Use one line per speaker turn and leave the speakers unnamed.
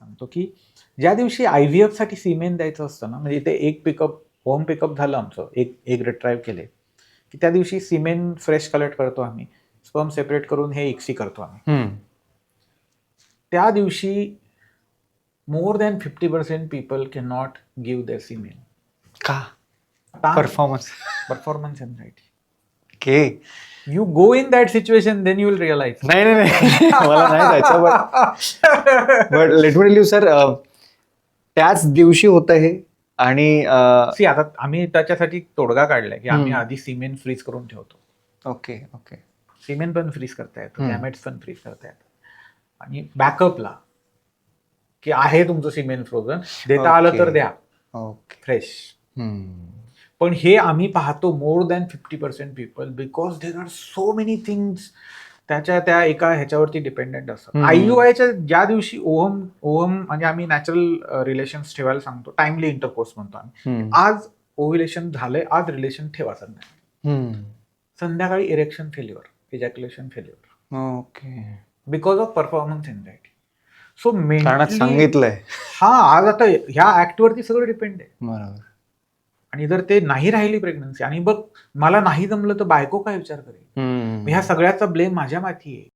तुम्हाला सांगतो की ज्या दिवशी आय व्ही साठी सिमेंट द्यायचं असतं ना म्हणजे ते एक पिकअप होम पिकअप झालं आमचं एक एक रिट्राईव्ह केले की त्या दिवशी सिमेंट फ्रेश कलेक्ट करतो आम्ही स्पर्म सेपरेट करून हे एक्सी करतो आम्ही. त्या दिवशी more than fifty percent people can not give their semen
का? Performance
performance anxiety
K
you go in that situation then you will realise
नाही नाही नाही. मला नाही जायचं but but let me leave sir त्याच दिवशी होतं हे आणि
सी आता आम्ही त्याच्यासाठी तोडगा काढलाय की आम्ही. आधी सिमेंट फ्रीज करून ठेवतो.
ओके ओके
सिमेंट पण फ्रीज करता येतं. गॅमेट्स पण फ्रीज करता येतं. आणि बॅकअपला की आहे तुमचं सिमेंट फ्रोझन देता आलं तर. द्या.
ओके
फ्रेश पण हे आम्ही पाहतो more than fifty percent people because there are so many things त्याच्या त्या एका ह्याच्यावरती डिपेंडेंट असतात. आययुआयच्या ज्या दिवशी ओहम ओहम म्हणजे आम्ही नॅचरल रिलेशन्स ठेवायला सांगतो टाइमली इंटरकोर्स म्हणतो आम्ही. आज ओव्हिलेशन झालंय आज रिलेशन ठेवा संध्याकाळी संध्याकाळी erection failure ejaculation failure
okay.
Because of performance anxiety so
कारण सांगितलंय.
हा आज आता ह्या ऍक्ट वरती सगळं डिपेंड आहे.
बरोबर.
आणि जर ते नाही राहिली प्रेग्नन्सी आणि बघ मला नाही जमलं तर बायको काय विचार करेल. ह्या सगळ्याचा ब्लेम माझ्या माथी आहे